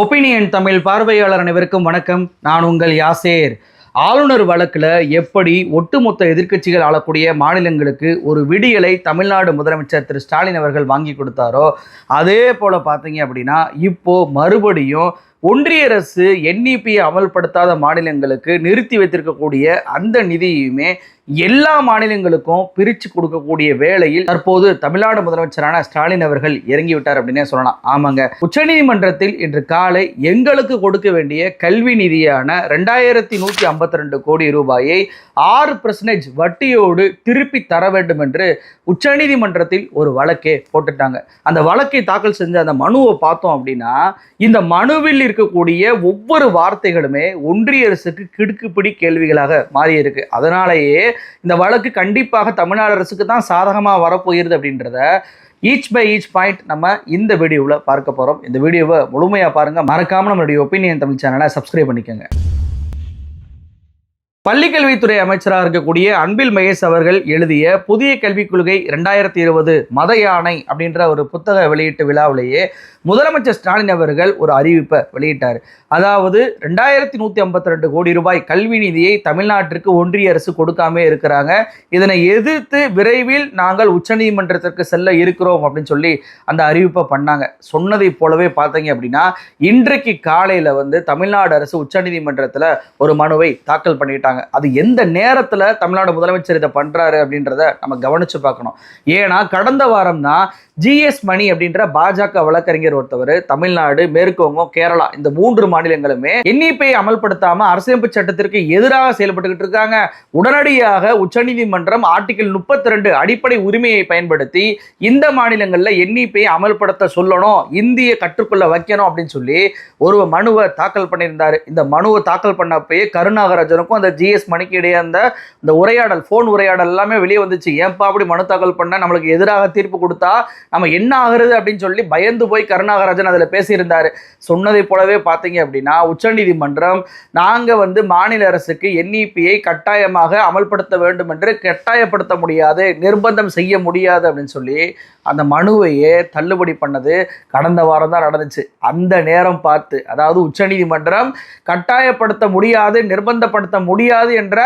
Opinion Tamil பார்வையாளர் அனைவருக்கும் வணக்கம். நான் உங்கள் யாசேர். ஆளுநர் வழக்கில் எப்படி ஒட்டுமொத்த எதிர்க்கட்சிகள் ஆளக்கூடிய மாநிலங்களுக்கு ஒரு விடியலை தமிழ்நாடு முதலமைச்சர் திரு ஸ்டாலின் அவர்கள் வாங்கி கொடுத்தாரோ அதே போல் பார்த்தீங்க அப்படின்னா இப்போ மறுபடியும் ஒன்றிய அரசு என்இபியை அமல்படுத்தாத மாநிலங்களுக்கு நிறுத்தி வைத்திருக்கக்கூடிய அந்த நிதியுமே எல்லா மாநிலங்களுக்கும் பிரித்து கொடுக்கக்கூடிய வேளையில் தற்போது தமிழ்நாடு முதலமைச்சரான ஸ்டாலின் அவர்கள் இறங்கிவிட்டார் அப்படின்னே சொல்லலாம். ஆமாங்க. உச்சநீதிமன்றத்தில் இன்று காலை எங்களுக்கு கொடுக்க வேண்டிய கல்வி நிதியான ரெண்டாயிரத்தி நூற்றி ஐம்பத்தி ரெண்டு கோடி ரூபாயை ஆறு பர்சன்டேஜ் வட்டியோடு திருப்பி தர வேண்டும் என்று உச்சநீதிமன்றத்தில் ஒரு வழக்கே போட்டுட்டாங்க. அந்த வழக்கை தாக்கல் செஞ்ச அந்த மனுவை பார்த்தோம் அப்படின்னா இந்த மனுவில் இருக்கக்கூடிய ஒவ்வொரு வார்த்தைகளுமே ஒன்றிய அரசுக்கு கிடுக்குப்பிடி கேள்விகளாக மாறி இருக்கு அதனாலேயே இந்த வழக்கு கண்டிப்பாக தமிழ்நாடு அரசுக்கு தான் சாதகமாக வரப்போகிறது அப்படின்றத ஈச் பை ஈச் பாயிண்ட் நம்ம இந்த வீடியோவில் பார்க்க போகிறோம் இந்த வீடியோவை முழுமையாக பாருங்கள் மறக்காமல் நம்மளுடைய ஒப்பீனியன் தமிழ் சேனலை சப்ஸ்கிரைப் பண்ணிக்கோங்க. பள்ளிக்கல்வித்துறை அமைச்சராக இருக்கக்கூடிய அன்பில் மகேஷ் அவர்கள் எழுதிய புதிய கல்விக் கொள்கை ரெண்டாயிரத்தி இருபது மத யானை அப்படின்ற ஒரு புத்தக வெளியீட்டு விழாவிலேயே முதலமைச்சர் ஸ்டாலின் அவர்கள் ஒரு அறிவிப்பை வெளியிட்டார். அதாவது ரெண்டாயிரத்தி நூற்றி ஐம்பத்தி ரெண்டு கோடி ரூபாய் கல்வி நிதியை தமிழ்நாட்டிற்கு ஒன்றிய அரசு கொடுக்காம இருக்கிறாங்க. இதனை எதிர்த்து விரைவில் நாங்கள் உச்சநீதிமன்றத்திற்கு செல்ல இருக்கிறோம் அப்படின்னு சொல்லி அந்த அறிவிப்பை பண்ணாங்க. சொன்னதை போலவே பார்த்தீங்க அப்படின்னா இன்றைக்கு காலையில் வந்து தமிழ்நாடு அரசு உச்சநீதிமன்றத்தில் ஒரு மனுவை தாக்கல் பண்ணிட்டாங்க. அது எந்த நேரத்தில் தமிழ்நாடு முதலமைச்சர் இதை பண்ணுறாரு அப்படின்றத நம்ம கவனித்து பார்க்கணும். ஏன்னா கடந்த வாரம் தான் ஜிஎஸ் மணி அப்படின்ற பாஜக வழக்கறிஞர் ஒருத்தவர் தமிழ்நாடு மேற்கு வங்கம் கேரளா இந்த மூன்று மாநிலங்களுமே என்இபியை அமல்படுத்தாமல் அரசியலமைப்பு சட்டத்திற்கு எதிராக செயல்பட்டுக்கிட்டு இருக்காங்க. உடனடியாக உச்சநீதிமன்றம் ஆர்டிகிள் முப்பத்தி ரெண்டு அடிப்படை உரிமையை பயன்படுத்தி இந்த மாநிலங்களில் என்இபியை அமல்படுத்த சொல்லணும் இந்திய கற்றுக்கொள்ள வைக்கணும் அப்படின்னு சொல்லி ஒரு மனுவை தாக்கல் பண்ணியிருந்தாரு. இந்த மனுவை தாக்கல் பண்ணப்பயே கருணாகராஜனுக்கும் அந்த ஜிஎஸ் மணிக்கு இடையே அந்த இந்த உரையாடல் ஃபோன் உரையாடல் எல்லாமே வெளியே வந்துச்சு. ஏன்பா அப்படி மனு தாக்கல் பண்ண? நம்மளுக்கு எதிராக தீர்ப்பு கொடுத்தா நம்ம என்ன ஆகுறது அப்படின்னு சொல்லி பயந்து போய் கருணாகராஜன் அதில் பேசியிருந்தார். சொன்னதை போலவே பார்த்தீங்க அப்படின்னா உச்சநீதிமன்றம் நாங்கள் வந்து மாநில அரசுக்கு என்இபியை கட்டாயமாக அமல்படுத்த வேண்டும் என்று கட்டாயப்படுத்த முடியாது நிர்பந்தம் செய்ய முடியாது அப்படின்னு சொல்லி அந்த மனுவையே தள்ளுபடி பண்ணது கடந்த வாரம் தான் நடந்துச்சு. அந்த நேரம் பார்த்து அதாவது உச்சநீதிமன்றம் கட்டாயப்படுத்த முடியாது நிர்பந்தப்படுத்த முடியாது முடியாது என்ற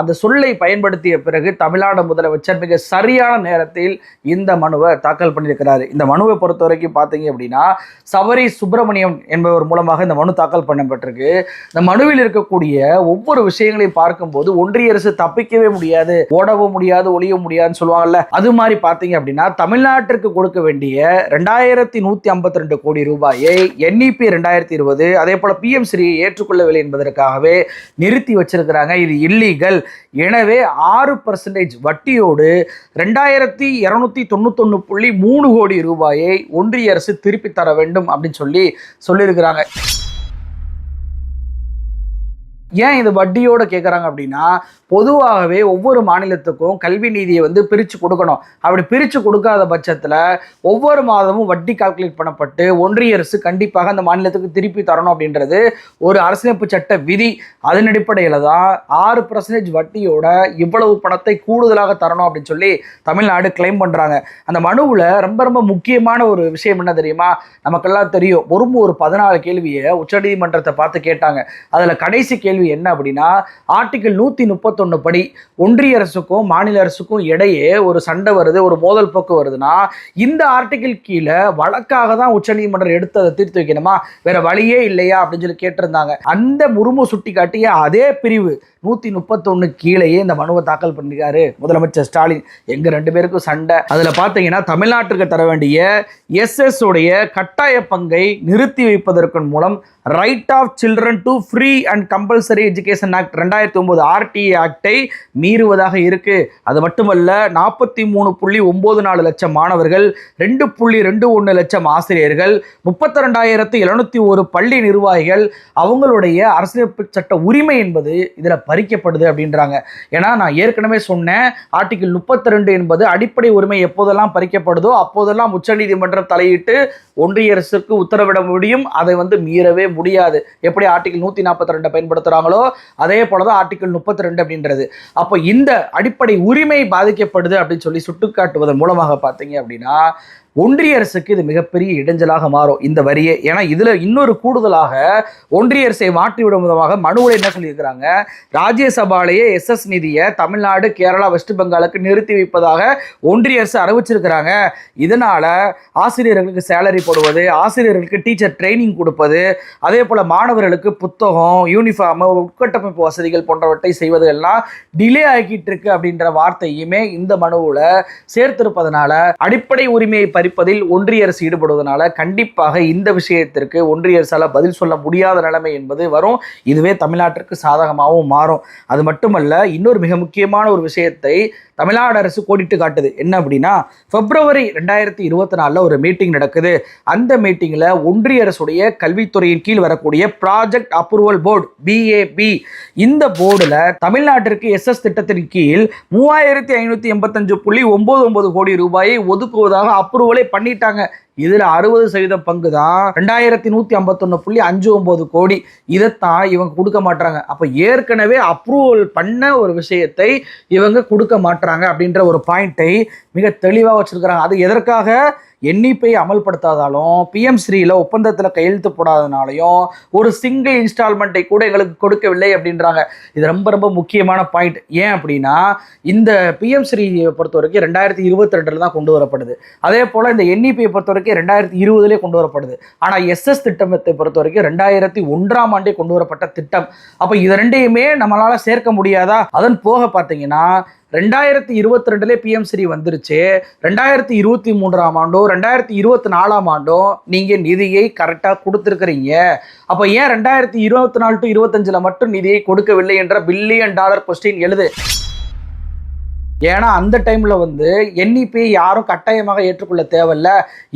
அந்த சொல்லை பயன்படுத்திய பிறகு தமிழ்நாடு முதலமைச்சர் மிக சரியான நேரத்தில் இந்த மனுவை தாக்கல் பண்ணியிருக்கிறார். இந்த மனுவை பொறுத்த வரைக்கும் பார்த்தீங்க அப்படின்னா சபரி சுப்பிரமணியம் என்பவர் மூலமாக இந்த மனு தாக்கல் பண்ணப்பட்டிருக்கு. இந்த மனுவில் இருக்கக்கூடிய ஒவ்வொரு விஷயங்களையும் பார்க்கும்போது ஒன்றிய அரசு தப்பிக்கவே முடியாது ஓடவும் முடியாது ஒளிய முடியாதுன்னு சொல்லுவாங்கல்ல அது மாதிரி பார்த்தீங்க அப்படின்னா தமிழ்நாட்டிற்கு கொடுக்க வேண்டிய ரெண்டாயிரத்தி நூற்றி ஐம்பத்தி ரெண்டு கோடி ரூபாயை என்இபி ரெண்டாயிரத்தி இருபது அதே போல் பிஎம் ஸ்ரீயை ஏற்றுக்கொள்ளவில்லை என்பதற்காகவே நிறுத்தி வச்சிருக்கிறார். வச்சிருக்கிறாங்க இது இல்லீகல் எனவே ஆறு பர்சன்டேஜ் வட்டியோடு ரெண்டாயிரத்தி இரநூத்தி தொண்ணூத்தொன்று புள்ளி மூணு கோடி ரூபாயை ஒன்றிய அரசு திருப்பி தர வேண்டும் அப்படின்னு சொல்லி சொல்லியிருக்கிறாங்க. ஏன் இது வட்டியோட கேட்குறாங்க அப்படின்னா பொதுவாகவே ஒவ்வொரு மாநிலத்துக்கும் கல்வி நிதியை வந்து பிரித்து கொடுக்கணும். அப்படி பிரித்து கொடுக்காத பட்சத்தில் ஒவ்வொரு மாதமும் வட்டி கால்குலேட் பண்ணப்பட்டு ஒன்றிய அரசு கண்டிப்பாக அந்த மாநிலத்துக்கு திருப்பி தரணும் அப்படின்றது ஒரு அரசியமைப்பு சட்ட விதி. அதன் அடிப்படையில் தான் ஆறு பர்சன்டேஜ் வட்டியோட இவ்வளவு பணத்தை கூடுதலாக தரணும் அப்படின்னு சொல்லி தமிழ்நாடு கிளைம் பண்ணுறாங்க அந்த மனுவில் ரொம்ப ரொம்ப முக்கியமான ஒரு விஷயம் என்ன தெரியுமா? நமக்கெல்லாம் தெரியும். ஒரு ஒரு பதினாலு கேள்வியை உச்சநீதிமன்றத்தை பார்த்து கேட்டாங்க. அதில் கடைசி கேள்வி என்ன அப்படின்னா ஆர்டிகிள் நூற்றி முப்பத்தொன்று படி ஒன்றிய அரசுக்கும் மாநில அரசுக்கும் இடையே ஒரு சண்டை வருது ஒரு மோதல் போக்கு வருதுன்னா இந்த ஆர்டிகிள் கீழே வழக்காக தான் உச்சநீதிமன்றம் எடுத்து அதை தீர்த்து வைக்கணுமா? வேற வழியே இல்லையா? அப்படின்னு சொல்லி கேட்டிருந்தாங்க. அந்த முருமு சுட்டி காட்டிய அதே பிரிவு நூற்றி முப்பத்தொன்று கீழேயே இந்த மனுவை தாக்கல் பண்ணிருக்காரு. முதலமைச்சர் ஸ்டாலின். எங்க ரெண்டு பேருக்கும் சண்டை. அதில் பார்த்தீங்கன்னா தமிழ்நாட்டிற்கு தர வேண்டிய எஸ்எஸ் உடைய கட்டாய பங்கை நிறுத்தி வைப்பதற்கன் மூலம் right of children to free and compulsory education act ரெண்டாயிரத்தி ஒன்பது ஆர்டிஏ ஆக்டை மீறுவதாக இருக்கு. அது மட்டுமல்ல நாற்பத்தி மூணு புள்ளி ஒன்பது நாலு லட்சம் மாணவர்கள் ரெண்டு புள்ளி ரெண்டு ஒன்று லட்சம் ஆசிரியர்கள் முப்பத்தி ரெண்டாயிரத்து எழுநூத்தி ஒரு பள்ளி நிர்வாகிகள் அவங்களுடைய அரசியலமைப்பு சட்ட உரிமை என்பது இதில் பறிக்கப்படுது அப்படின்றாங்க. ஏன்னா நான் ஏற்கனவே சொன்னேன் ஆர்டிகிள் முப்பத்தி ரெண்டு என்பது அடிப்படை உரிமை எப்போதெல்லாம் பறிக்கப்படுதோ அப்போதெல்லாம் உச்சநீதிமன்றம் தலையிட்டு ஒன்றிய அரசுக்கு உத்தரவிட முடியும். அதை வந்து மீறவே முடியாது. எப்படி ஆர்டிகிள் நூற்றி நாற்பத்தி ரெண்டை பயன்படுத்துகிறாங்களோ அதே போல தான் ஆர்டிக்கல் முப்பத்தி ரெண்டு அப்படின்றது. அப்போ இந்த அடிப்படை உரிமை பாதிக்கப்படுது அப்படின்னு சொல்லி சுட்டுக்காட்டுவதன் மூலமாக பார்த்தீங்க அப்படின்னா ஒன்றிய அரசுக்கு இது மிகப்பெரிய இடைஞ்சலாக மாறும் இந்த வரியை. ஏன்னா இதுல இன்னொரு கூடுதலாக ஒன்றிய அரசை மாற்றிவிடும் விதமாக மனுவில் என்ன சொல்லியிருக்கிறாங்க? ராஜ்யசபாலேயே எஸ்எஸ் நிதியை தமிழ்நாடு கேரளா வெஸ்ட் பெங்காலுக்கு நிறுத்தி வைப்பதாக ஒன்றிய அரசு அறிவிச்சிருக்கிறாங்க. இதனால ஆசிரியர்களுக்கு சேலரி போடுவது ஆசிரியர்களுக்கு டீச்சர் ட்ரைனிங் கொடுப்பது அதே போல மாணவர்களுக்கு புத்தகம் யூனிஃபார்ம் உட்கட்டமைப்பு வசதிகள் போன்றவற்றை செய்வது எல்லாம் டிலே ஆகிட்டு இருக்கு அப்படின்ற வார்த்தையுமே இந்த மனுவில் சேர்த்திருப்பதனால அடிப்படை உரிமையை பறிப்பதில் ஒன்றிய அரசு ஈடுபடுவதனால கண்டிப்பாக இந்த விஷயத்திற்கு ஒன்றிய அரசால் பதில் சொல்ல முடியாத நிலைமை என்பது வரும். இதுவே தமிழ்நாட்டிற்கு சாதகமாகவும் மாறும். அது மட்டுமல்ல இன்னொரு மிக முக்கியமான ஒரு விஷயத்தை தமிழ்நாடு அரசு கோடிட்டு காட்டுது. என்ன அப்படின்னா பிப்ரவரி ரெண்டாயிரத்தி இருபத்தி நாலில் ஒரு மீட்டிங் நடக்குது. அந்த மீட்டிங்கில் ஒன்றிய அரசுடைய கல்வித்துறையின் கீழ் வரக்கூடிய ப்ராஜெக்ட் அப்ரூவல் போர்டு பிஏபி இந்த போர்டில் தமிழ்நாட்டிற்கு எஸ்எஸ் திட்டத்தின் கீழ் மூவாயிரத்தி ஐநூற்றி எண்பத்தஞ்சு புள்ளி ஒம்பது ஒன்பது கோடி ரூபாயை ஒதுக்குவதாக அப்ரூவலே பண்ணிட்டாங்க. இதுல அறுபது சதவீதம் பங்கு தான் ரெண்டாயிரத்தி நூத்தி ஐம்பத்தொன்னு புள்ளி அஞ்சு ஒன்பது கோடி. இதைத்தான் இவங்க கொடுக்க மாட்டாங்க அப்ப ஏற்கனவே அப்ரூவல் பண்ண ஒரு விஷயத்தை இவங்க கொடுக்க மாட்டாங்க அப்படின்ற ஒரு பாயிண்டை மிக தெளிவாக வச்சிருக்கிறாங்க. அது எதற்காக? எண்ணிப்பை அமல்படுத்தாதாலும் பிஎம் ஸ்ரீல ஒப்பந்தத்தில் கையெழுத்து போடாதனாலையும் ஒரு சிங்கிள் இன்ஸ்டால்மெண்ட்டை கூட எங்களுக்கு கொடுக்கவில்லை அப்படின்றாங்க. இது ரொம்ப ரொம்ப முக்கியமான பாயிண்ட் ஏன் அப்படின்னா இந்த பிஎம் ஸ்ரீயை பொறுத்த வரைக்கும் ரெண்டாயிரத்தி இருபத்தி ரெண்டில் தான் கொண்டு வரப்படுது. அதே போல் இந்த என்இபியை பொறுத்த வரைக்கும் ரெண்டாயிரத்தி இருபதுலேயே கொண்டு வரப்படுது. ஆனால் எஸ்எஸ் திட்டத்தை பொறுத்த வரைக்கும் ரெண்டாயிரத்தி ஒன்றாம் ஆண்டே கொண்டு வரப்பட்ட திட்டம். அப்போ இது ரெண்டையுமே நம்மளால் சேர்க்க முடியாதா? அதன் போக பார்த்தீங்கன்னா ரெண்டாயிரத்தி இருபத்தி ரெண்டுல பிஎம்சிரி வந்துருச்சு. ரெண்டாயிரத்தி இருபத்தி மூன்றாம் ஆண்டோ ரெண்டாயிரத்தி இருபத்தி நாலாம் ஆண்டோ நீங்கள் நிதியை கரெக்டாக கொடுத்துருக்குறீங்க. அப்போ ஏன் ரெண்டாயிரத்தி இருபத்தி நாலு டு இருபத்தஞ்சில் மட்டும் நிதியை கொடுக்கவில்லை என்ற பில்லியன் டாலர் கொஸ்டின் எழுது? ஏன்னா அந்த டைமில் வந்து என்இபியை யாரும் கட்டாயமாக ஏற்றுக்கொள்ள தேவையில்ல.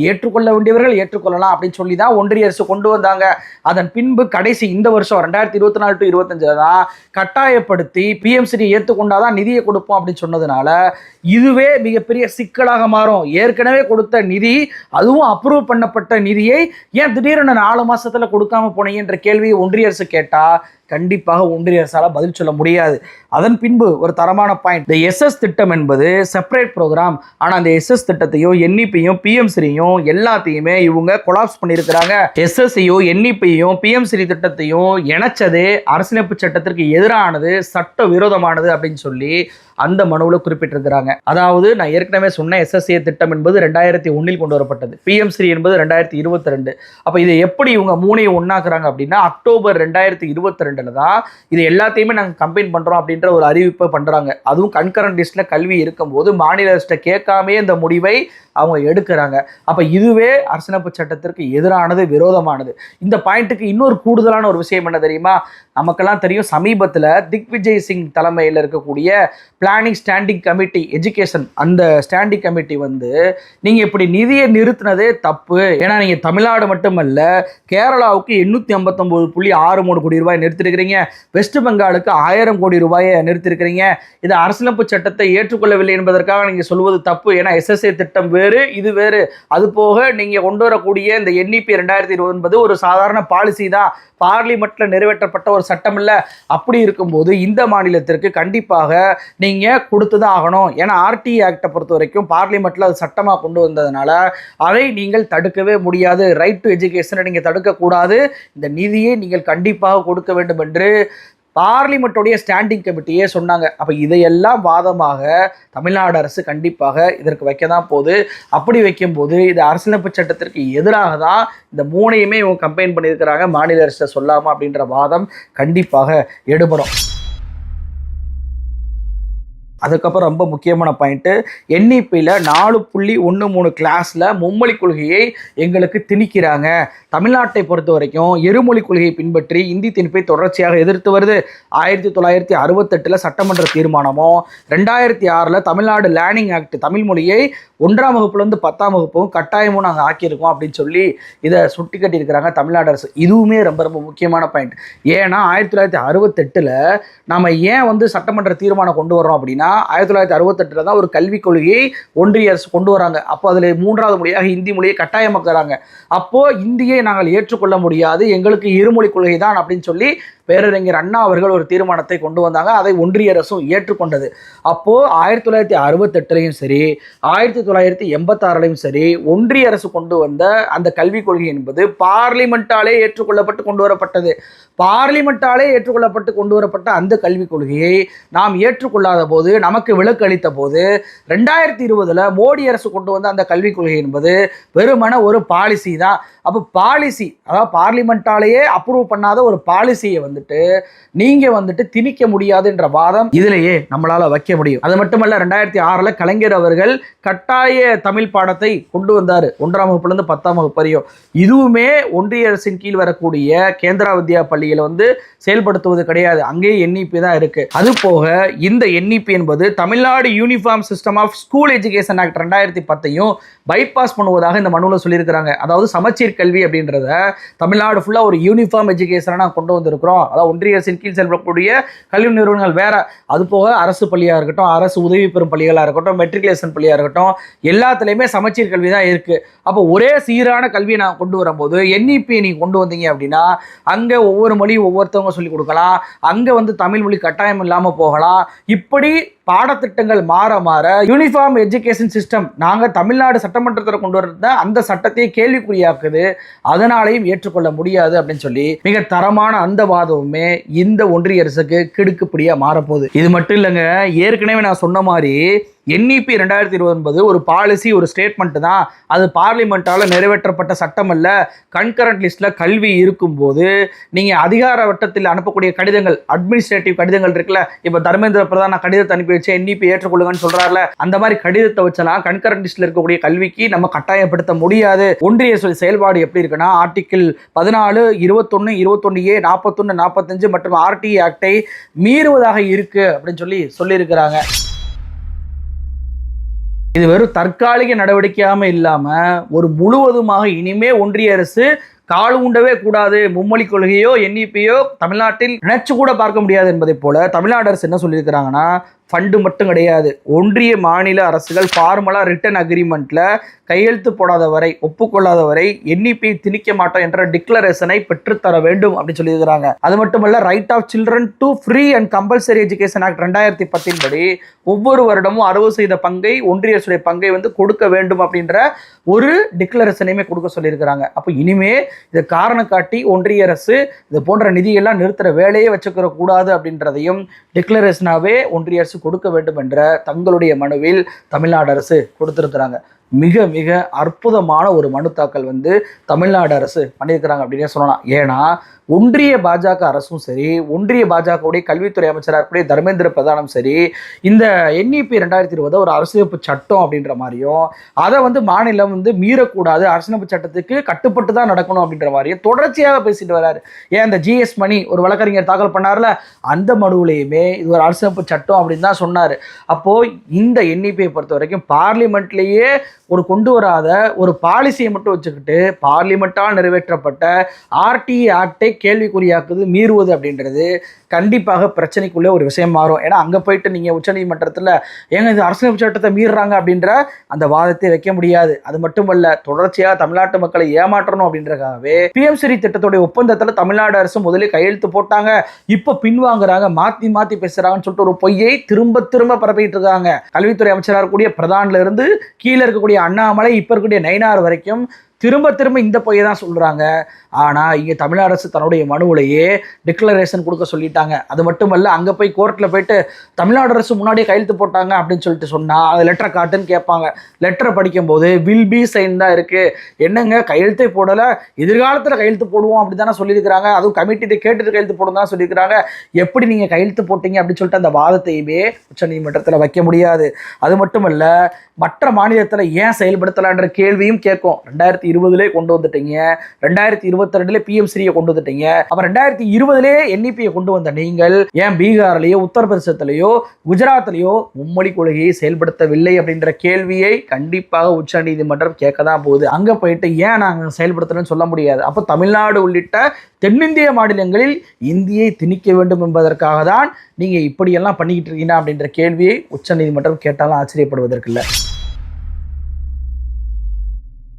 ஏற்றுக்கொள்ள வேண்டியவர்கள் ஏற்றுக்கொள்ளலாம் அப்படின்னு சொல்லி தான் ஒன்றிய அரசு கொண்டு வந்தாங்க. அதன் பின்பு கடைசி இந்த வருஷம் ரெண்டாயிரத்தி இருபத்தி நாலு டு இருபத்தஞ்சுல தான் கட்டாயப்படுத்தி பிஎம்சிடி ஏற்றுக்கொண்டாதான் நிதியை கொடுப்போம் அப்படின்னு சொன்னதுனால இதுவே மிகப்பெரிய சிக்கலாக மாறும். ஏற்கனவே கொடுத்த நிதி அதுவும் அப்ரூவ் பண்ணப்பட்ட நிதியை ஏன் திடீர்னு நாலு மாதத்தில் கொடுக்காம போனீங்கன்ற கேள்வியை ஒன்றிய அரசு கேட்டால் கண்டிப்பாக ஒன்றிய அரசால் பதில் சொல்ல முடியாது. அதன் பின்பு ஒரு தரமான பாயிண்ட் இந்த எஸ்எஸ் திட்டம் என்பது செப்பரேட் ப்ரோக்ராம் ஆனால் அந்த எஸ்எஸ் திட்டத்தையும் என்இபியும் பிஎம்சிரியும் எல்லாத்தையுமே இவங்க கொலாப்ஸ் பண்ணியிருக்கிறாங்க. எஸ்எஸ்சியும் என்இபியும் பிஎம்சிரி திட்டத்தையும் இணைச்சது அரசியலமைப்பு சட்டத்திற்கு எதிரானது சட்ட விரோதமானது அப்படின்னு சொல்லி அந்த மனுவில் குறிப்பிட்டிருக்கிறாங்க. அதாவது நான் ஏற்கனவே சொன்ன எஸ்எஸ்ஏ திட்டம் என்பது ரெண்டாயிரத்தி ஒன்றில் கொண்டு வரப்பட்டது. பிஎம்ஸ்ரீ என்பது ரெண்டாயிரத்தி இருபத்தி ரெண்டு அப்போ இதை எப்படி இவங்க மூணையும் ஒன்றாக்குறாங்க அப்படின்னா அக்டோபர் ரெண்டாயிரத்தி இருபத்தி ரெண்டில் தான் இது எல்லாத்தையுமே நாங்கள் கம்பைன் பண்ணுறோம் அப்படின்ற ஒரு அறிவிப்பை பண்ணுறாங்க அதுவும் கண்கரண்ட் லிஸ்ட்டில் கல்வி இருக்கும்போது மாநில அரசிட்ட கேட்காமே இந்த முடிவை அவங்க எடுக்கிறாங்க. அப்போ இதுவே அரசியலமைப்பு சட்டத்திற்கு எதிரானது விரோதமானது. இந்த பாயிண்ட்டுக்கு இன்னொரு கூடுதலான ஒரு விஷயம் என்ன தெரியுமா? நமக்கெல்லாம் தெரியும் சமீபத்தில் திக்விஜய் சிங் தலைமையில் இருக்கக்கூடிய பிளானிங் ஸ்டாண்டிங் கமிட்டி எஜுகேஷன் அந்த ஸ்டாண்டிங் கமிட்டி வந்து நீங்கள் இப்படி நிதியை நிறுத்தினதே தப்பு. ஏன்னா நீங்கள் தமிழ்நாடு மட்டுமல்ல கேரளாவுக்கு எண்ணூற்றி ஐம்பத்தொம்போது புள்ளி ஆறு மூணு கோடி ரூபாய் நிறுத்திருக்கிறீங்க. வெஸ்ட் பெங்காலுக்கு ஆயிரம் கோடி ரூபாயை நிறுத்திருக்கிறீங்க. இது அரசியலமைப்பு சட்டத்தை ஏற்றுக்கொள்ளவில்லை என்பதற்காக நீங்கள் சொல்வது தப்பு. ஏன்னா எஸ்எஸ்ஏ திட்டம் வேறு இது வேறு. அது போக நீங்கள் கொண்டு வரக்கூடிய இந்த என்இபி ரெண்டாயிரத்தி இருபது என்பது ஒரு சாதாரண பாலிசி தான். பார்லிமெண்ட்டில் நிறைவேற்றப்பட்ட ஒரு சட்டம் இல்லை அப்படி இருக்கும்போது இந்த மாநிலத்திற்கு கண்டிப்பாக நீங்கள் கொடுத்து தான் ஆகணும். ஏன்னா ஆர்டி ஆக்டை பொறுத்த வரைக்கும் பார்லிமெண்ட்டில் அது சட்டமாக கொண்டு வந்ததுனால அதை நீங்கள் தடுக்கவே முடியாது. ரைட் டு எஜுகேஷனை நீங்கள் தடுக்கக்கூடாது. இந்த நிதியை நீங்கள் கண்டிப்பாக கொடுக்க வேண்டும் என்று பார்லிமெண்ட்டுடைய ஸ்டாண்டிங் கமிட்டியே சொன்னாங்க. அப்போ இதையெல்லாம் வாதமாக தமிழ்நாடு அரசு கண்டிப்பாக இதற்கு வைக்க தான் போகுது. அப்படி வைக்கும்போது இது அரசியலமைப்பு சட்டத்திற்கு எதிராக தான் இந்த மூணையுமே இவங்க கம்பைன் பண்ணியிருக்கிறாங்க. மாநில அரசை சொல்லாமல் அப்படின்ற வாதம் கண்டிப்பாக எடுபடும். அதுக்கப்புறம் ரொம்ப முக்கியமான பாயிண்ட்டு என்இபியில் நாலு புள்ளி ஒன்று மூணு கிளாஸில் மும்மொழி கொள்கையை எங்களுக்கு திணிக்கிறாங்க. தமிழ்நாட்டை பொறுத்த வரைக்கும் இருமொழி கொள்கையை பின்பற்றி இந்தி திணிப்பை தொடர்ச்சியாக எதிர்த்து வருது. ஆயிரத்தி தொள்ளாயிரத்தி அறுபத்தெட்டில் சட்டமன்ற தீர்மானமும் ரெண்டாயிரத்தி ஆறில் தமிழ்நாடு லேர்னிங் ஆக்ட் தமிழ் மொழியை ஒன்றாம் வகுப்புலேருந்து பத்தாம் வகுப்பும் கட்டாயமும் நாங்கள் ஆக்கியிருக்கோம் அப்படின்னு சொல்லி இதை சுட்டி கட்டியிருக்கிறாங்க தமிழ்நாடு அரசு. இதுவுமே ரொம்ப ரொம்ப முக்கியமான பாயிண்ட் ஏன்னா ஆயிரத்தி தொள்ளாயிரத்தி அறுபத்தெட்டில் நம்ம ஏன் வந்து சட்டமன்ற தீர்மானம் கொண்டு வரோம் அப்படின்னா ஆயிரத்தி தொள்ளாயிரத்தி அறுபத்தெட்டில் தான் ஒரு கல்விக் கொள்கையை ஒன்றிய அரசு கொண்டு வராங்க. அப்போ அதில் மூன்றாவது மொழியாக ஹிந்தி மொழியை கட்டாயமாக்குறாங்க. அப்போது இந்தியை நாங்கள் ஏற்றுக்கொள்ள முடியாது. எங்களுக்கு இருமொழி கொள்கை தான் அப்படின்னு சொல்லி பேரறிஞர் அண்ணா அவர்கள் ஒரு தீர்மானத்தை கொண்டு வந்தாங்க. அதை ஒன்றிய அரசும் ஏற்றுக்கொண்டது. அப்போ ஆயிரத்தி தொள்ளாயிரத்தி அறுபத்தெட்டுலையும் சரி ஆயிரத்தி தொள்ளாயிரத்தி எண்பத்தாறுலையும் சரி ஒன்றிய அரசு கொண்டு வந்த அந்த கல்விக் கொள்கை என்பது பார்லிமெண்ட்டாலே ஏற்றுக்கொள்ளப்பட்டு கொண்டு வரப்பட்டது. பார்லிமெண்ட்டாலே ஏற்றுக்கொள்ளப்பட்டு கொண்டு வரப்பட்ட அந்த கல்விக் கொள்கையை நாம் ஏற்றுக்கொள்ளாத போது நமக்கு விலக்கு அளித்த போது ரெண்டாயிரத்தி இருபதுல மோடி அரசு கொண்டு வந்த அந்த கல்விக் கொள்கை என்பது வெறுமன ஒரு பாலிசி தான். அப்போ பாலிசி அதாவது பார்லிமெண்ட்டாலேயே அப்ரூவ் பண்ணாத ஒரு பாலிசியை வந்து வந்துட்டு நீங்க வந்துட்டு திணிக்க முடியாதுன்ற வாதம் இதுலயே நம்மளால வைக்க முடியும். அது மட்டுமல்ல ரெண்டாயிரத்தி ஆறுல கலைஞர் அவர்கள் கட்டாய தமிழ் பாடத்தை கொண்டு வந்தார். ஒன்றாம் வகுப்புல இருந்து பத்தாம் வகுப்பு வரையும். இதுவுமே ஒன்றிய அரசின் கீழ் வரக்கூடிய கேந்திரா வித்யா பள்ளியில் வந்து செயல்படுத்துவது கிடையாது. அங்கேயே என்இபி தான் இருக்கு. அது போக இந்த என்இபி என்பது Tamil Nadu uniform system of school education act ரெண்டாயிரத்தி பத்தையும் பைபாஸ் பண்ணுவதாக இந்த மனுவில் சொல்லியிருக்கிறாங்க. அதாவது சமச்சீர் கல்வி அப்படின்றத தமிழ்நாடு ஃபுல்லாக ஒரு யூனிஃபார்ம் எஜுகேஷனாக கொண்டு வந்திருக்கிறோம். அதாவது ஒன்றிய அரசின் கீழ் செயல்படக்கூடிய கல்வி நிறுவனங்கள் வேற. அது போக அரசு பள்ளியாக இருக்கட்டும் அரசு உதவி பெறும் பள்ளிகளாக இருக்கட்டும் மெட்ரிகுலேஷன் பள்ளியாக இருக்கட்டும் எல்லாத்துலேயுமே சமச்சீர் கல்வி தான் இருக்குது அப்போ ஒரே சீரான கல்வியை நான் கொண்டு வரும்போது என்இபி நீங்கள் கொண்டு வந்தீங்க அப்படின்னா அங்கே ஒவ்வொரு மொழியும் ஒவ்வொருத்தவங்க சொல்லிக் கொடுக்கலாம். அங்கே வந்து தமிழ் மொழி கட்டாயம் இல்லாமல் போகலாம். இப்படி பாடத்திட்டங்கள் மாற மாற யூனிஃபார்ம் எஜுகேஷன் சிஸ்டம் நாங்கள் தமிழ்நாடு சட்டமன்றத்தில் கொண்டு வந்த அந்த சட்டத்தையே கேள்விக்குறியாக்குது. அதனாலையும் ஏற்றுக்கொள்ள முடியாது அப்படின்னு சொல்லி மிக தரமான அந்த சம்பவமே இந்த ஒன்றிய அரசுக்கு கிடுக்குப்படியா மாறப்போகுது. இது மட்டும் இல்லைங்க ஏற்கனவே நான் சொன்ன மாதிரி என்இபி ரெண்டாயிரத்தி இருபது ஒன்பது ஒரு பாலிசி ஒரு ஸ்டேட்மெண்ட் தான். அது பார்லிமெண்ட்டால் நிறைவேற்றப்பட்ட சட்டம் அல்ல. கன்கரண்ட் லிஸ்ட்டில் கல்வி இருக்கும்போது நீங்கள் அதிகார வட்டத்தில் அனுப்பக்கூடிய கடிதங்கள் அட்மினிஸ்ட்ரேட்டிவ் கடிதங்கள் இருக்குல்ல இப்போ தர்மேந்திர பிரதான் நான் கடிதத்தை அனுப்பி வச்சு என்இபி ஏற்றுக்கொள்ளுங்கன்னு சொல்கிறாருல அந்த மாதிரி கடிதத்தை வச்சலாம் கன்கரண்ட் லிஸ்ட்டில் இருக்கக்கூடிய கல்விக்கு நம்ம கட்டாயப்படுத்த முடியாது. ஒன்றிய செயல்பாடு எப்படி இருக்குன்னா ஆர்டிக்கிள் பதினாலு இருபத்தொன்று இருபத்தொன்று ஏ நாற்பத்தொன்று நாற்பத்தஞ்சு மற்றும் ஆர்டி ஆக்டை மீறுவதாக இருக்குது அப்படின்னு சொல்லி சொல்லியிருக்கிறாங்க. இது வெறும் தற்காலிக நடவடிக்கையாம இல்லாம ஒரு முழுவதுமாக இனிமே ஒன்றிய அரசு கால் உண்டவே கூடாது. மும்மொழி கொள்கையோ என்இபியோ தமிழ்நாட்டில் நினைச்சு கூட பார்க்க முடியாது என்பதை போல தமிழ்நாடு அரசு என்ன சொல்லியிருக்கிறாங்கன்னா ஃபண்டு மட்டும் கிடையாது. ஒன்றிய மாநில அரசுகள் ஃபார்மலாக ரிட்டன் அக்ரிமெண்ட்டில் கையெழுத்து போடாத வரை ஒப்புக்கொள்ளாத வரை என்இபி திணிக்க மாட்டோம் என்ற டிக்ளரேஷனை பெற்றுத்தர வேண்டும் அப்படின்னு சொல்லியிருக்கிறாங்க. அது மட்டுமல்ல right of children to free and compulsory education act ரெண்டாயிரத்தி பத்தின் படி ஒவ்வொரு வருடமும் அறுபது செய்த பங்கை ஒன்றிய அரசுடைய பங்கை வந்து கொடுக்க வேண்டும் அப்படின்ற ஒரு டிக்ளரேஷனையுமே கொடுக்க சொல்லியிருக்கிறாங்க. அப்போ இனிமே இதை காரணம் காட்டி ஒன்றிய அரசு இது போன்ற நிதியெல்லாம் நிறுத்துகிற வேலையே வச்சுக்கிற கூடாது அப்படின்றதையும் டிக்ளரேஷனாகவே ஒன்றிய அரசு கொடுக்க வேண்டும் என்ற தங்களுடைய மனுவில் தமிழ்நாடு அரசு கொடுத்துருக்குறாங்க. மிக மிக அற்புதமான ஒரு மனு தாக்கல் வந்து தமிழ்நாடு அரசு பண்ணியிருக்கிறாங்க அப்படின்னே சொல்லலாம். ஏன்னா ஒன்றிய பாஜக அரசும் சரி ஒன்றிய பாஜகவுடைய கல்வித்துறை அமைச்சராக இருக்கக்கூடிய தர்மேந்திர பிரதானம் சரி இந்த என்இபி ரெண்டாயிரத்தி இருபது ஒரு அரசியலமைப்பு சட்டம் அப்படின்ற மாதிரியும் அதை வந்து மாநிலம் வந்து மீறக்கூடாது அரசியலமைப்பு சட்டத்துக்கு கட்டுப்பட்டு தான் நடக்கணும் அப்படின்ற மாதிரியும் தொடர்ச்சியாக பேசிட்டு வர்றாரு ஏன் இந்த ஜிஎஸ் மணி ஒரு வழக்கறிஞர் தாக்கல் பண்ணார்ல? அந்த மனுவிலையுமே இது ஒரு அரசியலமைப்பு சட்டம் அப்படின்னு தான் சொன்னார். அப்போது இந்த என்இபியை பொறுத்த வரைக்கும் பார்லிமெண்ட்லேயே ஒரு கொண்டு வராத ஒரு பாலிசியை மட்டும் வச்சுக்கிட்டு பார்லிமெண்ட்டால் நிறைவேற்றப்பட்ட ஆர்டி ஆக்டை கேள்விக்குறியாக்குது மீறுவது அப்படின்றது கண்டிப்பாக பிரச்சனைக்குள்ளே ஒரு விஷயம் மாறும். ஏன்னா அங்கே போயிட்டு நீங்கள் உச்சநீதிமன்றத்தில் ஏங்க இது அரசியல் சட்டத்தை மீறுறாங்க அப்படின்ற அந்த வாதத்தை வைக்க முடியாது. அது மட்டுமல்ல தொடர்ச்சியாக தமிழ்நாட்டு மக்களை ஏமாற்றணும் அப்படின்றக்காகவே பிஎம் ஸ்ரீ திட்டத்துடைய ஒப்பந்தத்தில் தமிழ்நாடு அரசு முதலில் கையெழுத்து போட்டாங்க. இப்போ பின்வாங்குறாங்க மாற்றி மாற்றி பேசுகிறாங்கன்னு சொல்லிட்டு ஒரு பொய்யை திரும்ப திரும்ப பரப்பிட்டு இருக்காங்க. கல்வித்துறை அமைச்சராக இருக்கக்கூடிய பிரதான்ல இருந்து கீழே இருக்கக்கூடிய அண்ணாமலை இப்போ இருக்கக்கூடிய நைனார் வரைக்கும் திரும்ப திரும்ப இந்த பொய்யை தான் சொல்கிறாங்க ஆனால் இங்கே தமிழ் அரசு தன்னுடைய மனுவிலேயே டிக்ளரேஷன் கொடுக்க சொல்லிட்டாங்க. அது மட்டுமல்ல அங்கே போய் கோர்ட்டில் போயிட்டு தமிழ்நாடு அரசு முன்னாடியே கையெழுத்து போட்டாங்க அப்படின்னு சொல்லிட்டு சொன்னால் அது லெட்டரை காட்டுன்னு கேட்பாங்க. லெட்டரை படிக்கும்போது வில் பி சைன் தான் இருக்குது என்னங்க கையெழுத்தே போடலை. எதிர்காலத்தில் கையெழுத்து போடுவோம் அப்படி தானே சொல்லியிருக்கிறாங்க. அதுவும் கமிட்டியை கேட்டுட்டு கையெழுத்து போடும் தான் சொல்லியிருக்கிறாங்க. எப்படி நீங்கள் கையெழுத்து போட்டீங்க அப்படின்னு சொல்லிட்டு அந்த வாதத்தையுமே உச்சநீதிமன்றத்தில் வைக்க முடியாது. அது மட்டுமல்ல மற்ற மாநிலத்தில் ஏன் செயல்படுத்தலான்ற கேள்வியும் கேட்கும். ரெண்டாயிரத்தி இருபதுலேயே கொண்டு வந்துட்டீங்க. ரெண்டாயிரத்தி இருபத்தி ரெண்டுல பிஎம் கொண்டு வந்துட்டீங்க. அப்ப ரெண்டாயிரத்தி இருபதுலேயே என்இபியை கொண்டு வந்த நீங்கள் ஏன் பீகார்லயோ உத்தரப்பிரதேசத்திலேயோ குஜராத்லயோ மும்மொழி கொள்கையை செயல்படுத்தவில்லை அப்படின்ற கேள்வியை கண்டிப்பாக உச்ச நீதிமன்றம் கேட்க தான் போகுது. அங்க போயிட்டு ஏன் நாங்கள் செயல்படுத்தணும்னு சொல்ல முடியாது. அப்போ தமிழ்நாடு உள்ளிட்ட தென்னிந்திய மாநிலங்களில் இந்தியை திணிக்க வேண்டும் என்பதற்காக தான் நீங்க இப்படியெல்லாம் பண்ணிக்கிட்டு இருக்கீங்க அப்படின்ற கேள்வியை உச்சநீதிமன்றம் கேட்டாலும் ஆச்சரியப்படுவதற்கு இல்லை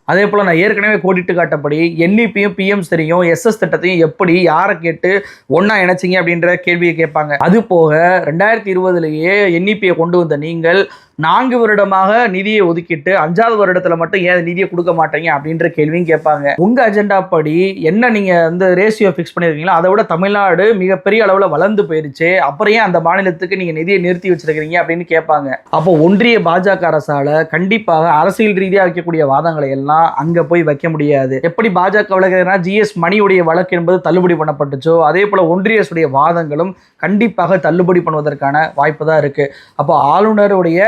அதே போல் நான் ஏற்கனவே கோடிட்டு காட்டப்படி என்இபியும் பிஎம் சரியும் எஸ்எஸ் திட்டத்தையும் எப்படி யாரை கேட்டு ஒன்றா இணைச்சிங்க அப்படின்ற கேள்வியை கேட்பாங்க. அது போக ரெண்டாயிரத்தி இருபதுலேயே என்இபியை கொண்டு வந்த நீங்கள் நான்கு வருடமாக நிதியை ஒதுக்கிட்டு அஞ்சாவது வருடத்துல மட்டும் ஏன் நிதியை கொடுக்க மாட்டீங்க அப்படின்ற கேள்வியும் கேட்பாங்க. உங்க அஜெண்டா படி என்ன நீங்க வந்து ரேஷியோ ஃபிக்ஸ் பண்ணிருக்கீங்களோ அதை விட தமிழ்நாடு மிகப்பெரிய அளவுல வளர்ந்து போயிருச்சு. அப்புறம் ஏன் அந்த மாநிலத்துக்கு நீங்க நிதியை நிறுத்தி வச்சிருக்கீங்க அப்படின்னு கேட்பாங்க. அப்போ ஒன்றிய பாஜக அரசால கண்டிப்பாக அரசியல் ரீதியாக வைக்கக்கூடிய வாதங்களை எல்லாம் அங்க போய் வைக்க முடியாது. எப்படி பாஜக வழக்குனா ஜிஎஸ் மணியுடைய வழக்கு என்பது தள்ளுபடி பண்ணப்பட்டுச்சோ அதே போல ஒன்றியசுடைய வாதங்களும் கண்டிப்பாக தள்ளுபடி பண்ணுவதற்கான வாய்ப்பு தான் இருக்கு. அப்போ ஆளுநருடைய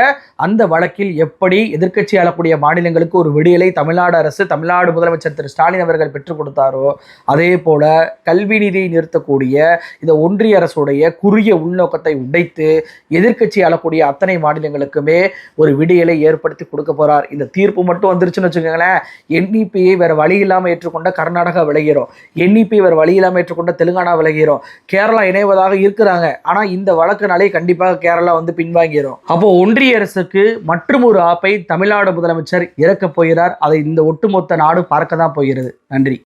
அந்த வழக்கில் எப்படி எதிர்க்கட்சி ஆளக்கூடிய மாநிலங்களுக்கு ஒரு விடியலை தமிழ்நாடு அரசு தமிழ்நாடு முதலமைச்சர் திரு ஸ்டாலின் அவர்கள் பெற்றுக் கொடுத்தாரோ அதே போல கல்வி நிதியை நிறுத்தக்கூடிய இந்த ஒன்றிய அரசுடைய குறுகிய உள்நோக்கத்தை உடைத்து எதிர்க்கட்சி ஆளக்கூடிய அத்தனை மாநிலங்களுக்குமே ஒரு விடியலை ஏற்படுத்தி கொடுக்க போறார். இந்த தீர்ப்பு மட்டும் வந்துருச்சுன்னு வச்சுக்கோங்களேன். என்இபியை வேற வழி இல்லாமல் ஏற்றுக்கொண்ட கர்நாடகா விளைகிறோம் என்இபி வேற வழி இல்லாமல் ஏற்றுக்கொண்ட தெலுங்கானா விளைகிறோம் கேரளா இணைவதாக இருக்கிறாங்க. ஆனா இந்த வழக்குனாலே கண்டிப்பாக கேரளா வந்து பின்வாங்கிடும் அப்போ ஒன்றிய அரசு அரசுக்கு மற்றும் ஒரு ஆப்பை தமிழ்நாடு முதலமைச்சர் இறக்கப் போகிறார். அதை இந்த ஒட்டுமொத்த நாடு பார்க்க தான் போகிறது. நன்றி.